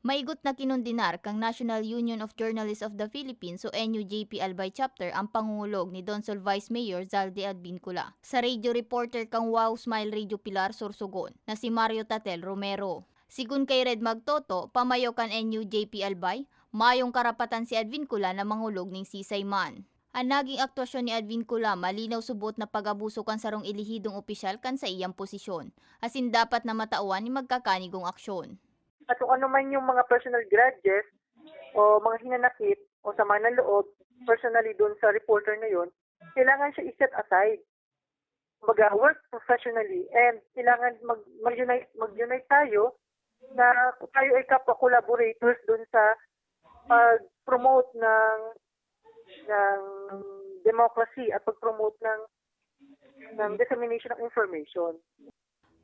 Maigot na kinundinar kang National Union of Journalists of the Philippines o NUJP Albay Chapter ang pangungulog ni Donsol Vice Mayor Zaldi Advincula sa radio reporter kang Wow Smile Radio Pilar Sorsogon na si Mario Tatel Romero. Sigun kay Red Magtoto, pamayo kan NUJP Albay, mayong karapatan si Advincula na mangulog ning sisay man. Ang naging aktwasyon ni Advincula malinaw subot na pag-abuso kan sarong ilihidong opisyal kan sa iyang posisyon, asin dapat na matauan ni magkakanigong aksyon. At kung ano man yung mga personal grudges o mga hinanakit o sama ng loob personally doon sa reporter na yon, kailangan siya i-set aside. Kumbaga, work professionally and kailangan mag, mag-unite, mag-unite tayo na tayo ay kapwa-collaborators doon sa pag-promote ng ng democracy at pag-promote ng ng dissemination of information.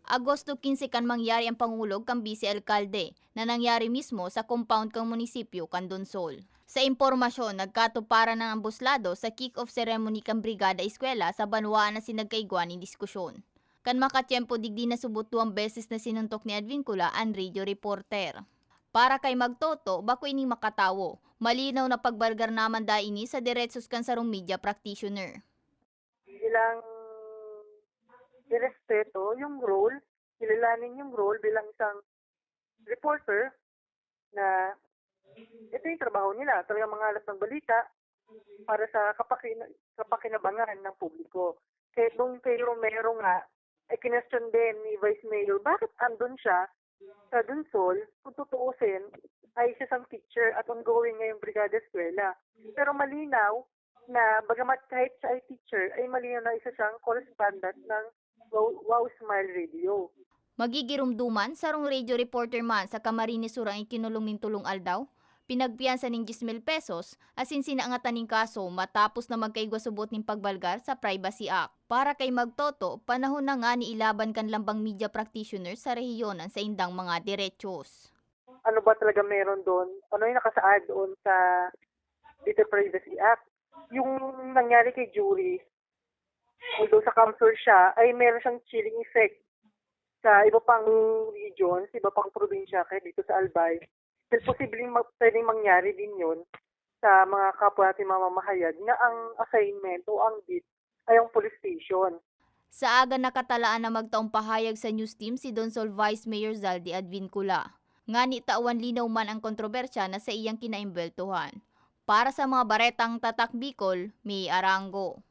Agosto 15 kan mangyari ang pangulog kang vice alkalde na nangyari mismo sa compound kang munisipyo kan Donsol. Sa impormasyon, nagkatuparan ng ambuslado sa kick-off ceremony kang Brigada Eskwela sa Banwaan na sinagkaigwan ng diskusyon. Kan makatiyempo digdi na subot duwang beses na sinuntok ni Advincula ang radio reporter. Para kay Magtoto, bako ini makatawo. Malinaw na pagbalgar naman da ini sa diretsos kan sarong media practitioner. ilang irespeto yung role, kilalanin yung role bilang isang reporter na ito yung trabaho nila, talagang mga alas ng balita para sa kapakin kapakinabangan ng publiko. Kaya nung kay Romero nga, ay kinestyon din ni Vice Mayor, bakit andun siya sa Dunsol, kung tutuusin, ay isa sang teacher at ongoing ngayong Brigada Eskwela. Pero malinaw na bagamat kahit siya ay teacher, ay malinaw na isa siyang correspondent ng Smile Radio. Magigirumduman sarong radio reporter man sa Camarines Sur ang ikinulong ning tulong aldaw. Pinagpiyansa ning 10,000 pesos asin sinaangatan ning kaso matapos na magkaigwasubot ning pagbalgar sa Privacy Act. Para kay Magtoto, panahon na nga ni ilaban kan lambang media practitioners sa rehiyonan sa indang mga diretsyon. Ano ba talaga meron doon? Ano yung nakasaad doon sa Data Privacy Act? Yung nangyari kay Jury, although sa Kamsur siya, ay meron siyang chilling effect sa iba pang regions, iba pang probinsya, kaya dito sa Albay. Dahil posibleng mag, pwedeng mangyari din yun sa mga kapwa natin mamamahayag na ang assignment o ang bit ay ang police station. Sa aga nakatalaan na magtaong pahayag sa news team si Donsol Vice Mayor Zaldi Advincula. Nga ni tawan linaw man ang kontrobersya na sa iyang kinaimbeltuhan. Para sa mga baretang tatak Bicol, may arango.